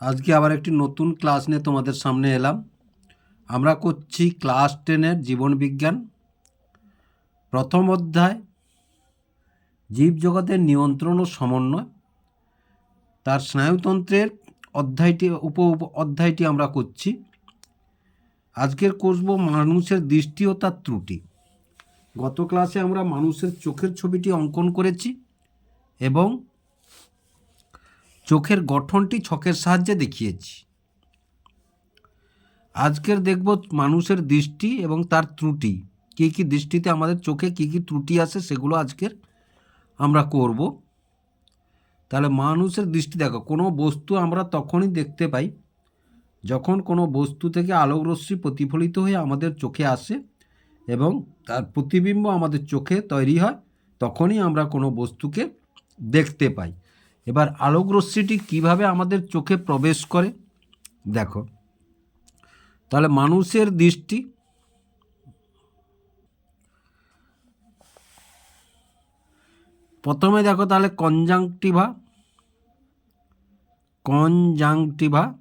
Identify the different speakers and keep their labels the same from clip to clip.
Speaker 1: আজকে আবার একটি নতুন ক্লাস নিয়ে তোমাদের সামনে এলাম। আমরা করছি ক্লাস টেনের জীবনবিজ্ঞান প্রথম অধ্যায় জীবজগতের নিয়ন্ত্রণ ও সমন্বয়। তার স্নায়ুতন্ত্রের অধ্যায়টি, উপ অধ্যায়টি আমরা করছি। আজকের করব মানুষের দৃষ্টি ও তার ত্রুটি। গত ক্লাসে আমরা মানুষের চোখের ছবিটি অঙ্কন করেছি এবং চোখের গঠনটি ছকের সাহায্যে দেখিয়েছি। আজকের দেখব মানুষের দৃষ্টি এবং তার ত্রুটি। কী কী দৃষ্টিতে আমাদের চোখে কী কী ত্রুটি আসে সেগুলো আজকের আমরা করব। তাহলে মানুষের দৃষ্টি দেখো, কোনো বস্তু আমরা তখনই দেখতে পাই যখন কোনো বস্তু থেকে আলোকরশ্মি প্রতিফলিত হয়ে আমাদের চোখে আসে এবং তার প্রতিবিম্ব আমাদের চোখে তৈরি হয়, তখনই আমরা কোনো বস্তুকে দেখতে পাই। এবার আলোক রশ্মিটি কীভাবে আমাদের চোখে প্রবেশ করে? দেখো। তাহলে মানুষের দৃষ্টি। প্রথমে দেখো তাহলে কনজাংটিভা কনজাংটিভা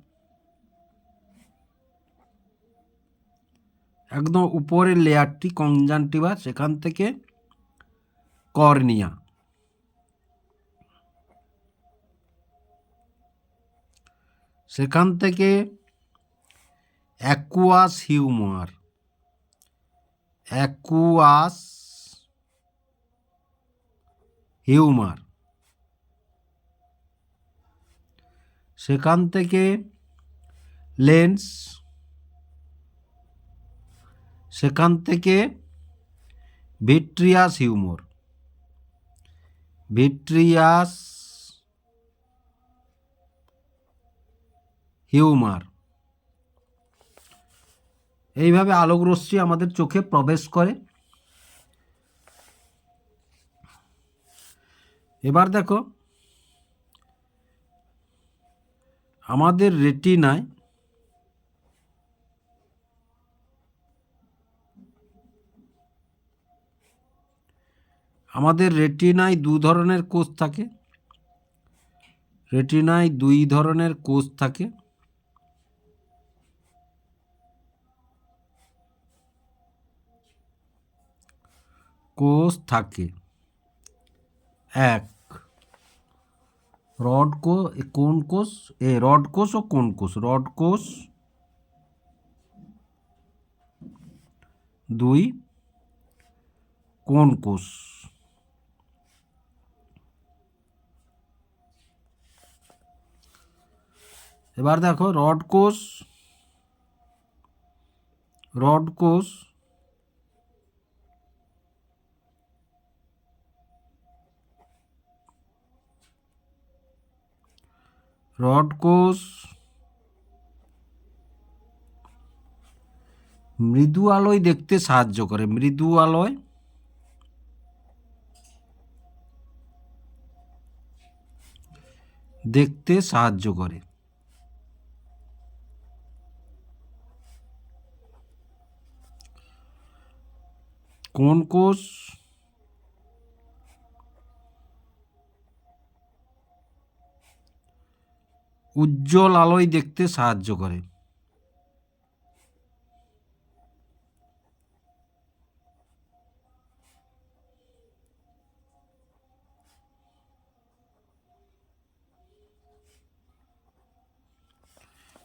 Speaker 1: একদম উপরের লেয়ারটি কনজাংটিভা সেখান থেকে কর্নিয়া সেখান থেকে অ্যাকুয়াস হিউমার অ্যাকুয়াস হিউমার সেখান থেকে লেন্স সেখান থেকে ভিট্রিয়াস হিউমর ভিট্রিয়াস হিউমার। এইভাবে আলোক রশ্মি আমাদের চোখে প্রবেশ করে। এবার দেখো, আমাদের রেটিনায় আমাদের রেটিনায় দু ধরনের কোষ থাকে। রেটিনায় দুই ধরনের কোষ থাকে। কোষ থাকে। এক, রড কো, কোন কোষ? এ, রড কোষ ও কোন কোষ? রড কোষ। দুই, কোন কোষ? এবার দেখো রড কোষ রড কোষ রড কোষ মৃদু আলোয় দেখতে সাহায্য করে। মৃদু আলোয় দেখতে সাহায্য করে। কোন কোষ উজ্জ্বল আলোয় দেখতে সাহায্য করে।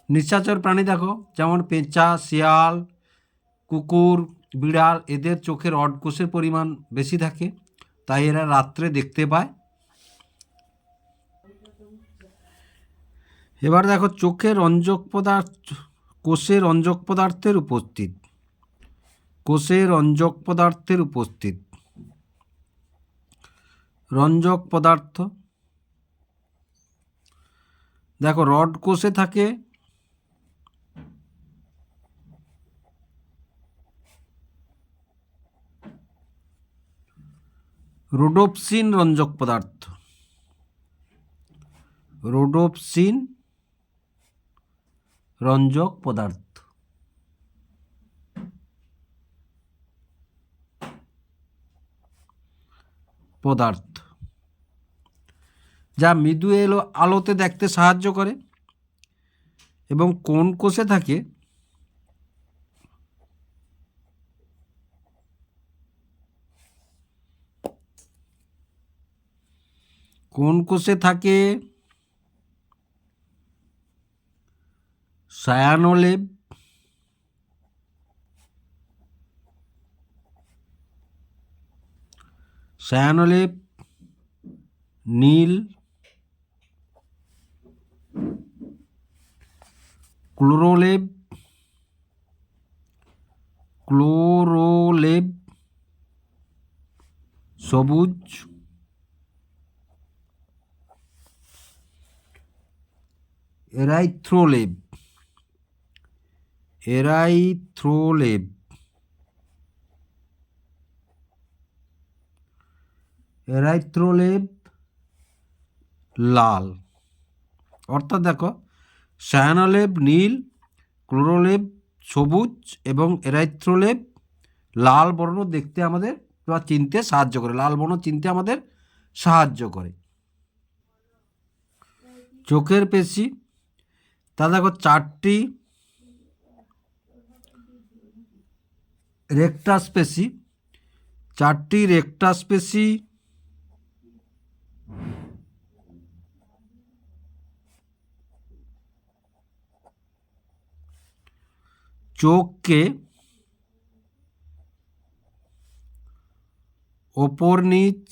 Speaker 1: নিশাচর প্রাণী দেখো, যেমন পেঁচা, শিয়াল, কুকুর, বিড়াল, এদের চোখের অডকোষের পরিমাণ বেশি থাকে, তাই এরা রাত্রে দেখতে পায়। এবার দেখো চোখের রঞ্জক পদার্থ, কোষের রঞ্জক পদার্থের উপস্থিত। কোষের রঞ্জক পদার্থের উপস্থিত। রঞ্জক পদার্থ। দেখো রড কোষে থাকে। রোডোপসিন রঞ্জক পদার্থ। রোডোপসিন রঞ্জক পদার্থ। পদার্থ। যা মৃদু এলো আলোতে দেখতে সাহায্য করে এবং কোন কোষে থাকে? কোন কোষে থাকে? সায়ানোলেব সায়ানোলেব নীল ক্লোরোলেব ক্লোরোলেব সবুজ এরাইথ্রোলেব এরাইথ্রোলেব এরাইথ্রোলেব লাল। অর্থাৎ দেখো, সায়ানোলেব নীল, ক্লোরোলেব সবুজ এবং এরাইথ্রোলেব লাল বর্ণ দেখতে আমাদের বা চিনতে সাহায্য করে। লাল বর্ণ চিনতে আমাদের সাহায্য করে। চোখের পেশি, তা দেখো চারটি রেকটাস পেশি চারটি রেকটাস পেশি চোখকে ওপর নিচ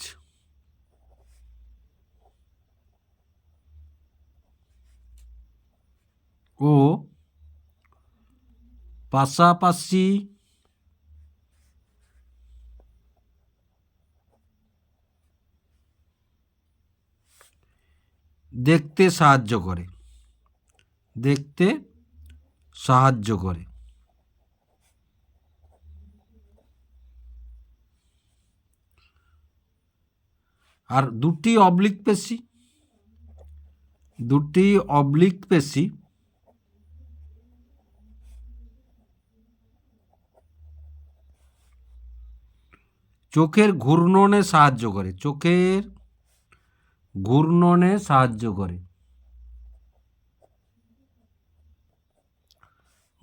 Speaker 1: ও পাশাপাশি দেখতে সাহায্য করে। দেখতে সাহায্য করে। আর দুটি অবলিক পেশি, দুটি অবলিক পেশি চোখের ঘূর্ণনে সাহায্য করে। চোখের ঘূর্ণনে সাহায্য করে।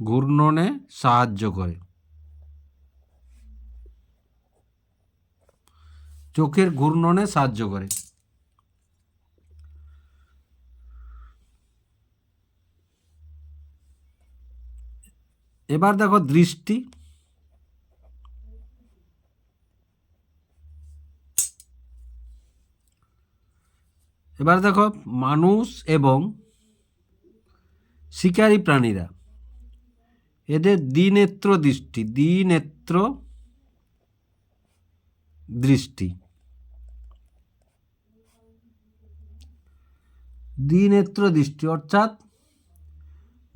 Speaker 1: ঘূর্ণনে সাহায্য করে। চোখের ঘূর্ণনে সাহায্য করে। এবার দেখো দৃষ্টি। এবার দেখো, মানুষ এবং শিকারী প্রাণীরা, এদের দ্বিনেত্র দৃষ্টি দ্বিনেত্র দৃষ্টি। দ্বিনেত্র দৃষ্টি, অর্থাৎ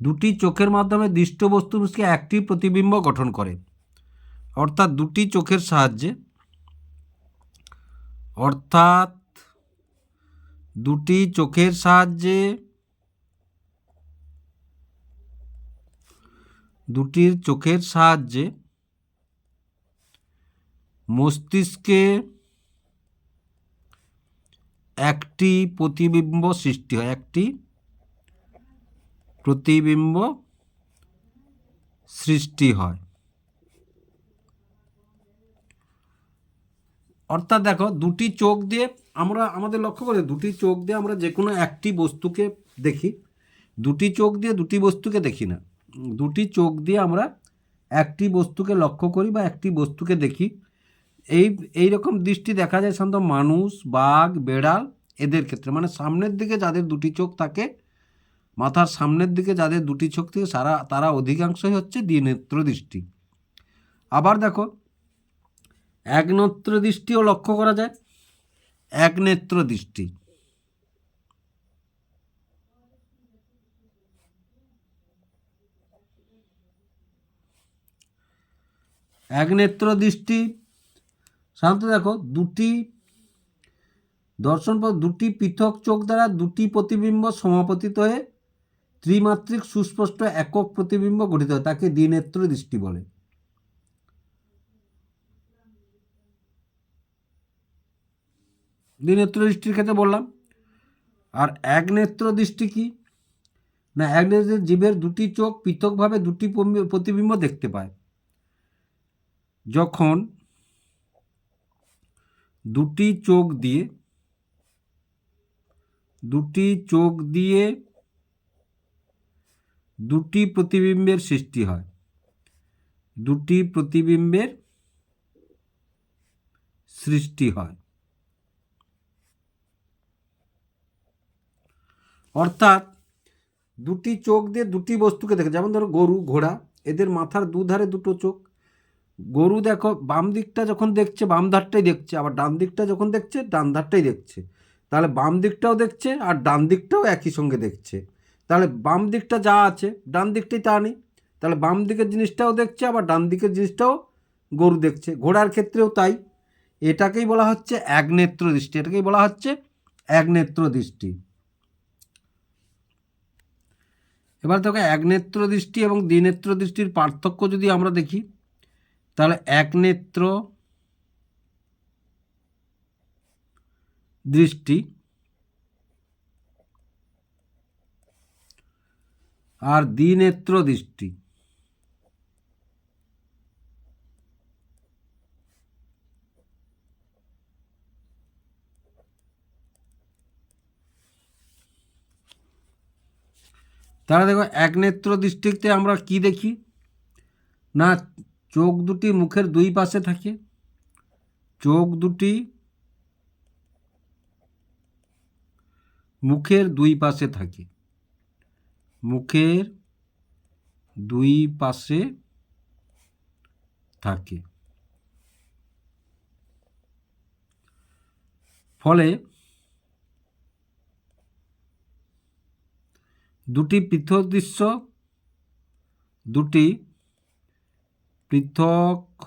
Speaker 1: দুটি চোখের মাধ্যমে দৃষ্ট বস্তুকে একটি প্রতিবিম্ব গঠন করে। অর্থাৎ দুটি চোখের সাহায্যে, অর্থাৎ দুটি চোখের সাহায্যে, দুটির চোখের সাহায্যে মস্তিষ্কে একটি প্রতিবিম্ব সৃষ্টি হয়, একটি প্রতিবিম্ব সৃষ্টি হয়। অর্থাৎ দেখো, দুটি চোখ দিয়ে আমরা, আমাদের লক্ষ্য করে দুটি চোখ দিয়ে আমরা যে কোনো একটি বস্তুকে দেখি, দুটি চোখ দিয়ে দুটি বস্তুকে দেখি না। দুটি চোখ দিয়ে আমরা একটি বস্তুকে লক্ষ্য করি বা একটি বস্তুকে দেখি। এই এই রকম দৃষ্টি দেখা যায় সাধারণত মানুষ, বাঘ, বেড়াল এদের ক্ষেত্রে। মানে সামনের দিকে যাদের দুটি চোখ থাকে, মাথার সামনের দিকে যাদের দুটি চোখ থেকে, সারা, তারা অধিকাংশই হচ্ছে দ্বিনেত্র দৃষ্টি। আবার দেখো একনেত্র দৃষ্টিও লক্ষ্য করা যায়। একনেত্র দৃষ্টি। একনেত্র দৃষ্টি সাধারণত দেখো, দুটি দর্শন দুটি পৃথক চোখ দ্বারা দুটি প্রতিবিম্ব সমাপতিত হয়ে ত্রিমাত্রিক সুস্পষ্ট একক প্রতিবিম্ব গঠিত হয়, তাকে দ্বিনেত্র দৃষ্টি বলে। দ্বিনেত্র দৃষ্টির ক্ষেত্রে বললাম। আর এক নেত্র দৃষ্টি কি? না, এক নজর জীবের দুটি চোখ পৃথকভাবে দুটি প্রতিবিম্ব দেখতে পায়। যখন দুটি চোখ দিয়ে, দুটি চোখ দিয়ে দুটি প্রতিবিম্বের সৃষ্টি হয়। দুটি প্রতিবিম্বের সৃষ্টি হয়। অর্থাৎ দুটি চোখ দিয়ে দুটি বস্তুকে দেখে, যেমন ধরো গরু, ঘোড়া, এদের মাথার দুধারে দুটো চোখ। গরু দেখো, বাম দিকটা যখন দেখছে, বাম ধারটাই দেখছে, আবার ডান দিকটা যখন দেখছে, ডান ধারটাই দেখছে। তাহলে বাম দিকটাও দেখছে আর ডান দিকটাও একই সঙ্গে দেখছে। তাহলে বাম দিকটা যা আছে, ডান দিকটাই তা নেই। তাহলে বাম দিকের জিনিসটাও দেখছে, আবার ডান দিকের জিনিসটাও গরু দেখছে। ঘোড়ার ক্ষেত্রেও তাই। এটাকেই বলা হচ্ছে একনেত্র দৃষ্টি, এটাকেই বলা হচ্ছে একনেত্র দৃষ্টি। এবার দেখো একনেত্র দৃষ্টি এবং দ্বিনেত্র দৃষ্টির পার্থক্য যদি আমরা দেখি, তাহলে একনেত্র দৃষ্টি আর দ্বিনেত্র দৃষ্টি। তাহলে দেখো একনেত্র দৃষ্টিতে আমরা কি দেখি? না, চোখ দুটি মুখের দুই পাশে থাকে। চোখ দুটি মুখের দুই পাশে থাকে। মুখের দুই পাশে থাকে। ফলে দুটি পৃথক দৃশ্য, দুটি পৃথক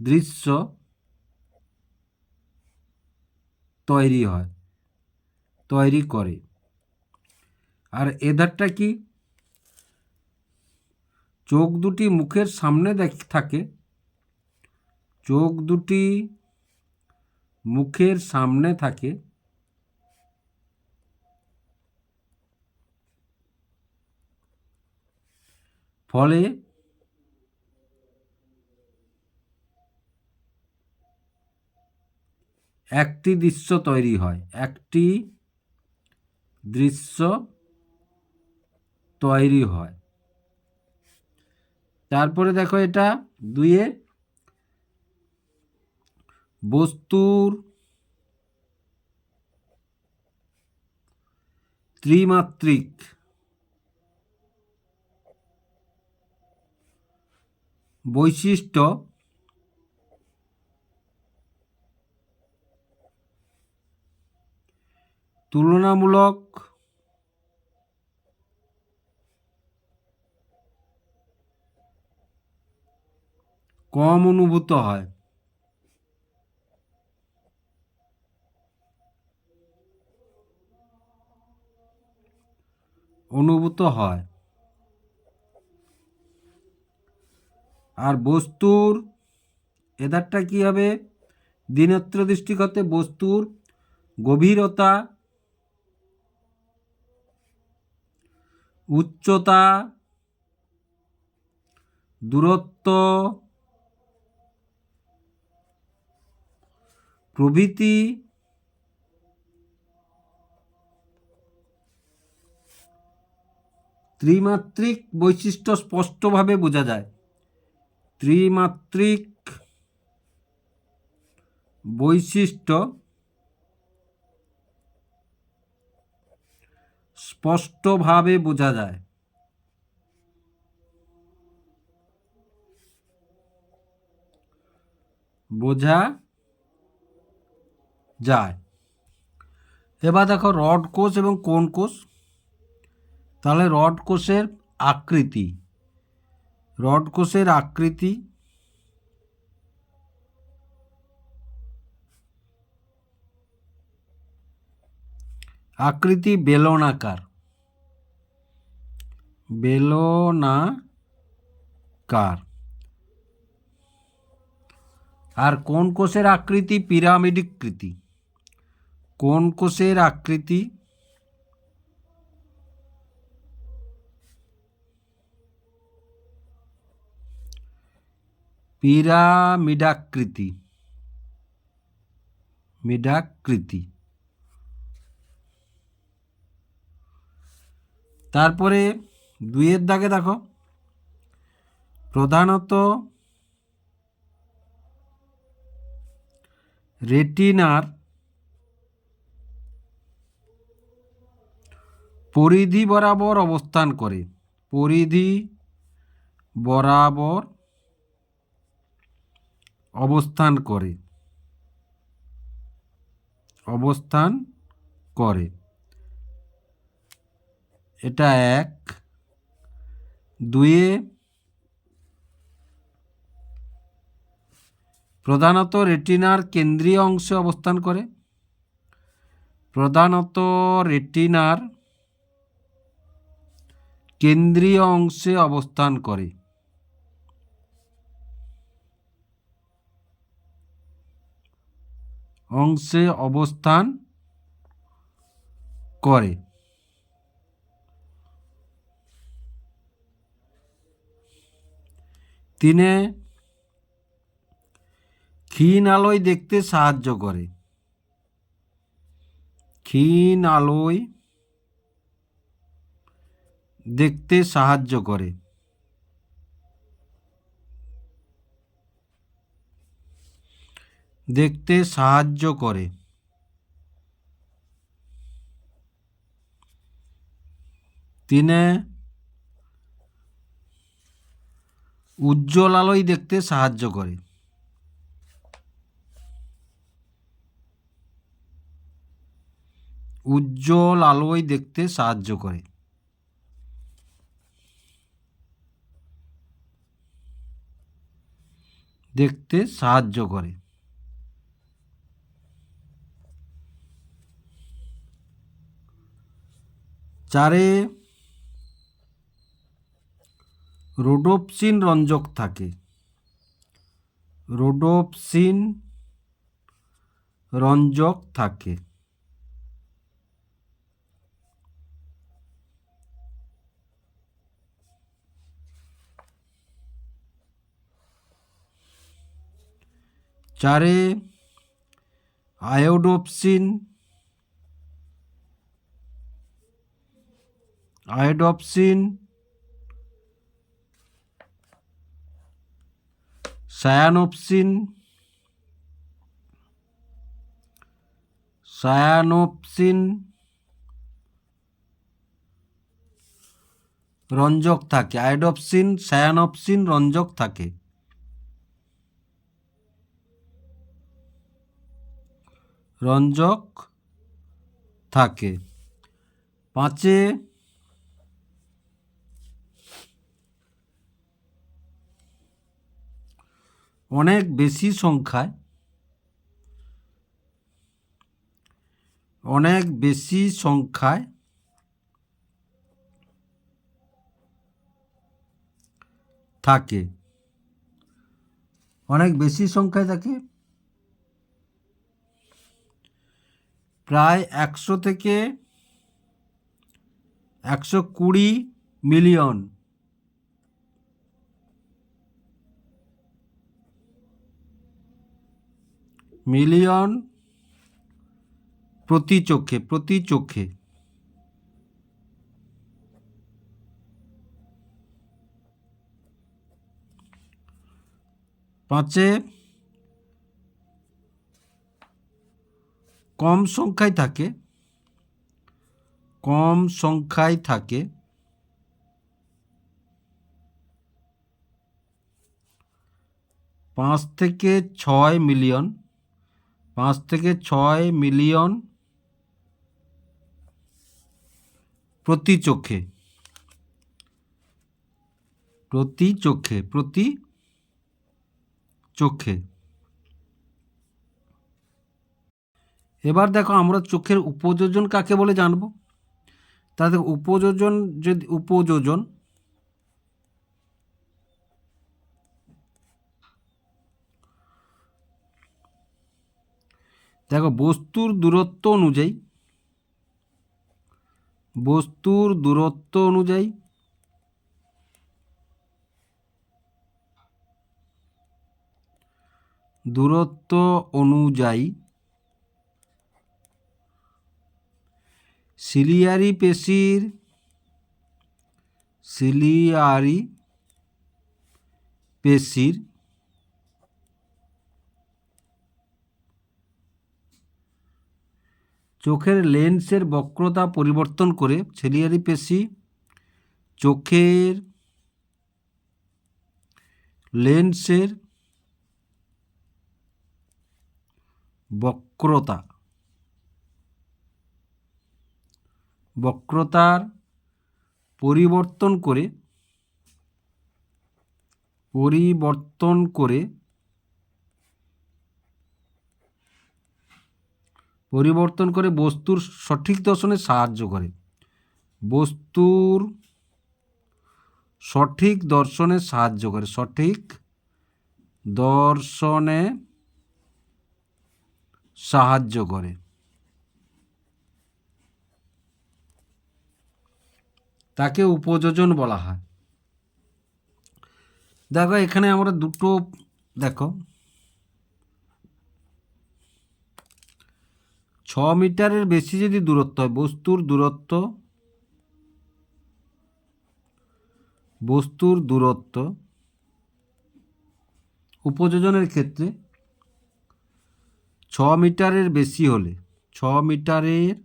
Speaker 1: দৃশ্য তৈরি হয়, তৈরি করে। আর এধারটা কি? চোখ দুটি মুখের সামনে দেখ, থাকে। চোখ দুটি মুখের সামনে থাকে। ফলে একটি দৃশ্য তৈরি হয়, একটি দৃশ্য তৈরি হয়। তারপরে দেখো এটা দুইয়ে বস্তুর ত্রিমাত্রিক বৈশিষ্ট্য তুলনামূলক কম অনুভূত হয়। অনুভূত হয়। আর বস্তুর এদারটা কি হবে? দিনত্র দৃষ্টিগতে বস্তুর গভীরতা, উচ্চতা, দূরত্ব, প্রভৃতি ত্রিমাত্রিক বৈশিষ্ট্য স্পষ্টভাবে বোঝা যায়। ত্রিমাত্রিক বৈশিষ্ট্য স্পষ্টভাবে বোঝা যায়। বোঝা যায়। এবার দেখো রড কোষ এবং কোন কোষ। তাহলে রড কোষের আকৃতি। রড কোষের আকৃতি আকৃতি বেলনাকার। বেলনাকার। আর কোন কোষের আকৃতি? পিরামিডিকৃতি কোন কোষের আকৃতি? পিরামিডাকৃতি। মিডাকৃতি। তারপরে দুইয়ের দাগে দেখো। প্রধানত রেটিনার পরিধি বরাবর অবস্থান করে। পরিধি বরাবর অবস্থান করে। অবস্থান করে। এটা এক। দুয়ে প্রধানত রেটিনার কেন্দ্রীয় অংশে অবস্থান করে। প্রধানত রেটিনার কেন্দ্রীয় অংশে অবস্থান করে। অংশে অবস্থান করে। তিনে ক্ষীণ আলোয় দেখতে সাহায্য করে। ক্ষীণ আলোয় দেখতে সাহায্য করে। দেখতে সাহায্য করে। তিনে উজ্জ্বল আলোয় দেখতে সাহায্য করে। উজ্জ্বল আলোয় দেখতে সাহায্য করে। দেখতে সাহায্য করে। চারে রোডোপসিন রঞ্জক থাকে। রোডোপসিন রঞ্জক থাকে। চারে আয়োডোপসিন আয়োডপসিন সায়ানোপসিন সায়ানোপসিন রঞ্জক থাকে। আয়োডপসিন সায়ানোপসিন রঞ্জক থাকে। রঞ্জক থাকে। পাঁচে অনেক বেশি সংখ্যায়, অনেক বেশি সংখ্যায় থাকে। অনেক বেশি সংখ্যায় থাকে। প্রায় একশো থেকে একশো কুড়ি মিলিয়ন মিলিয়ন প্রতি চোখে প্রতি চোখে। পাঁচে, কম সংখ্যায় থাকে, কম সংখ্যায় থাকে। পাঁচ থেকে ছয় মিলিয়ন পাঁচ থেকে ছয় মিলিয়ন প্রতি চোখে। প্রতি চোখে প্রতি চোখে। এবার দেখো আমরা চোখের উপযোজন কাকে বলে জানব? তাদের উপযোজন যদি, উপযোজন দেখো বস্তুর দূরত্ব অনুযায়ী বস্তুর দূরত্ব অনুযায়ী দূরত্ব অনুযায়ী সিলিয়ারি পেশির সিলিয়ারি পেশির চোখের লেন্সের বক্রতা পরিবর্তন করে সিলিয়ারি পেশি চোখের লেন্সের বক্রতা। বক্রতার পরিবর্তন করে পরিবর্তন করে পরিবর্তন করে বস্তুর সঠিক দর্শনে সাহায্য করে। বস্তুর সঠিক দর্শনে সাহায্য করে। সঠিক দর্শনে সাহায্য করে। তাকে উপযোজন বলা হয়। দেখো, এখানে আমরা দুটো, দেখো ছ মিটারের বেশি যদি দূরত্ব হয়, বস্তুর দূরত্ব বস্তুর দূরত্ব উপযোজনের ক্ষেত্রে ছ মিটারের বেশি হলে, ছ মিটারের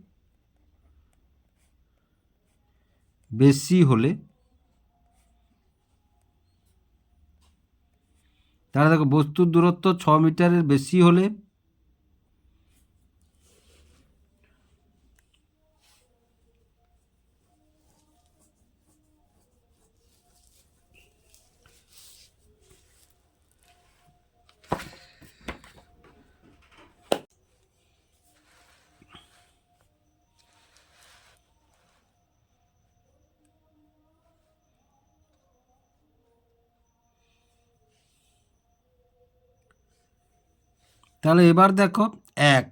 Speaker 1: বেশি হলে, তাহলে দেখো বস্তুর দূরত্ব ছ মিটারের বেশি হলে তাহলে এবার দেখো এক।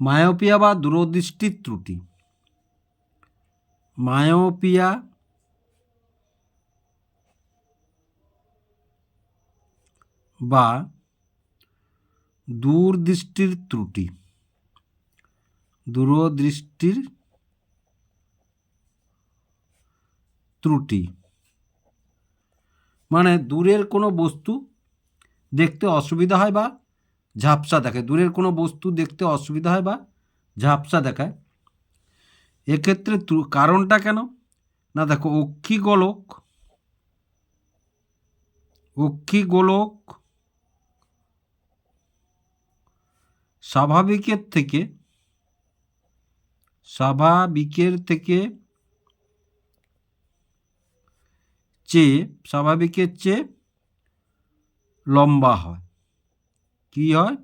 Speaker 1: মায়োপিয়া বা দূরদৃষ্টির ত্রুটি। মায়োপিয়া বা দূরদৃষ্টির ত্রুটি। দূরদৃষ্টির ত্রুটি। মানে দূরের কোনো বস্তু দেখতে অসুবিধা হয় বা ঝাপসা দেখায়। দূরের কোনো বস্তু দেখতে অসুবিধা হয় বা ঝাপসা দেখায়। এক্ষেত্রে কারণটা কেন? না দেখো, অক্ষি গোলক অক্ষি গোলক স্বাভাবিকের থেকে স্বাভাবিকের থেকে চেয়ে, স্বাভাবিকের চেয়ে লম্বা হয়। কি হয়?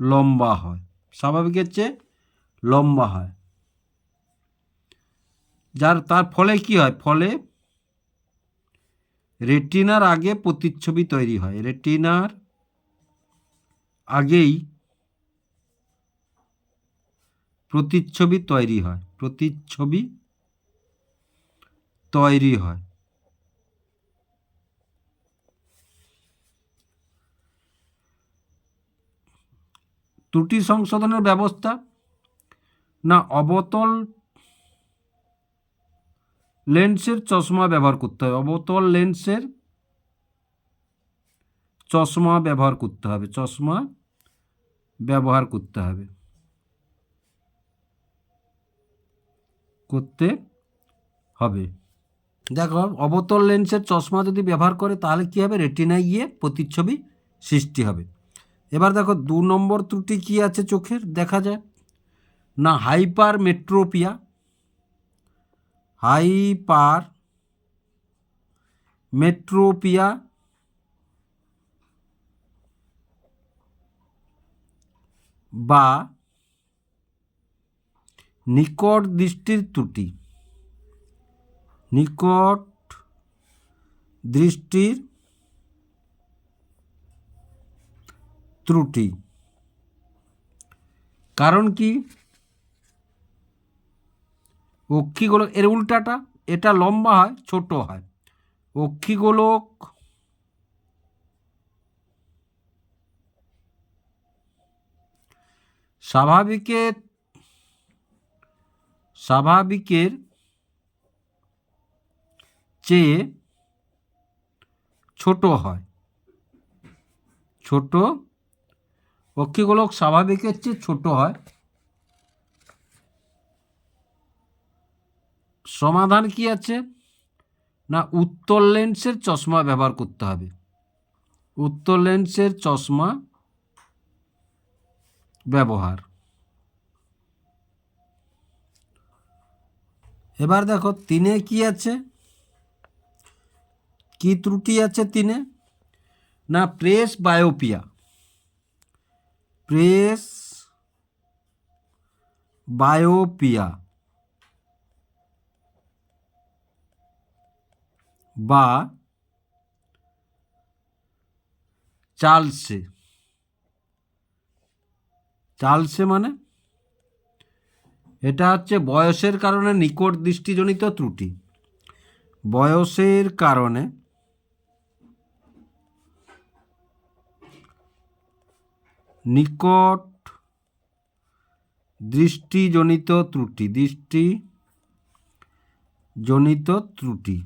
Speaker 1: লম্বা হয়। স্বাভাবিকের চেয়ে লম্বা হয়। যার, তার ফলে কি হয়? ফলে রেটিনার আগে প্রতিচ্ছবি তৈরি হয়। রেটিনার আগেই প্রতিচ্ছবি তৈরি হয়। প্রতিচ্ছবি তৈরি হয়। ত্রুটি সংশোধনের ব্যবস্থা? না, অবতল লেন্সের চশমা ব্যবহার করতে হবে। অবতল লেন্সের চশমা ব্যবহার করতে হবে। চশমা ব্যবহার করতে হবে। করতে হবে। দেখো, অবতল লেন্সের চশমা যদি ব্যবহার করে, তাহলে কী হবে? রেটিনায় গিয়ে প্রতিচ্ছবি সৃষ্টি হবে। এবার দেখো দু নম্বর ত্রুটি কি আছে চোখের? দেখা যায় না, হাইপার মেট্রোপিয়া। হাইপার মেট্রোপিয়া বা নিকট দৃষ্টির ত্রুটি। নিকট দৃষ্টির ত্রুটি। কারণ কি? অক্ষিগোলক, এর উল্টাটা, এটা লম্বা হয়, ছোট হয়। অক্ষিগোলক স্বাভাবিকের স্বাভাবিকের চেয়ে ছোট হয়। ছোট অক্ষিগোলক স্বাভাবিকের চেয়ে ছোট হয়। সমাধান কি আছে? না, উত্তর লেন্সের চশমা ব্যবহার করতে হবে। উত্তর লেন্সের চশমা ব্যবহার। এবার দেখো, তিনে কি আছে? কি ত্রুটি আছে তিনে? না প্রেস বায়োপিয়া প্রেস বায়োপিয়া বা চালসে। চালসে মানে? এটা হচ্ছে বয়সের কারণে নিকট দৃষ্টিজনিত ত্রুটি। বয়সের কারণে নিকট দৃষ্টিজনিত ত্রুটি দৃষ্টি জনিত ত্রুটি।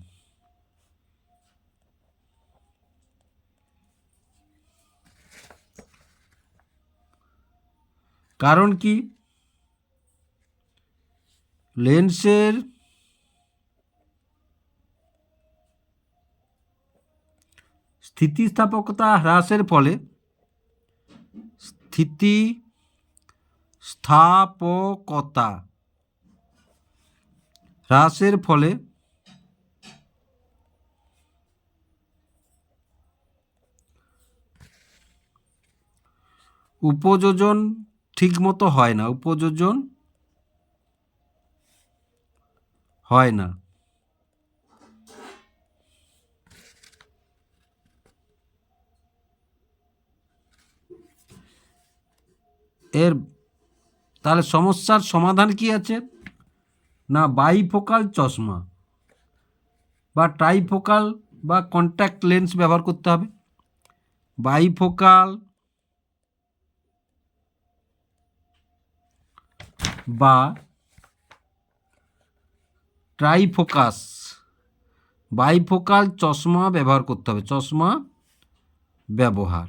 Speaker 1: কারণ কি? লেন্সের স্থিতিস্থাপকতা হ্রাসের ফলে স্থিতি স্থাপকতা। হ্রাসের ফলে উপযোজন ঠিকমতো হয় না উপযোজন হয় না এর তাহলে সমস্যার সমাধান কি আছে? না বাইফোকাল চশমা বা ট্রাইফোকাল বা কন্ট্যাক্ট লেন্স ব্যবহার করতে হবে। বাইফোকাল বা ট্রাইফোকাস বাইফোকাল চশমা ব্যবহার করতে হবে, চশমা ব্যবহার।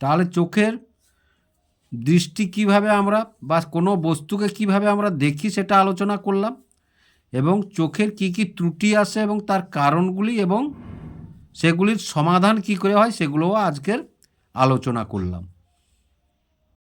Speaker 1: তাহলে চোখের দৃষ্টি কীভাবে আমরা বা কোনো বস্তুকে কীভাবে আমরা দেখি সেটা আলোচনা করলাম এবং চোখের কি কি ত্রুটি আসে এবং তার কারণগুলি এবং সেগুলির সমাধান কি করে হয় সেগুলোও আজকের আলোচনা করলাম।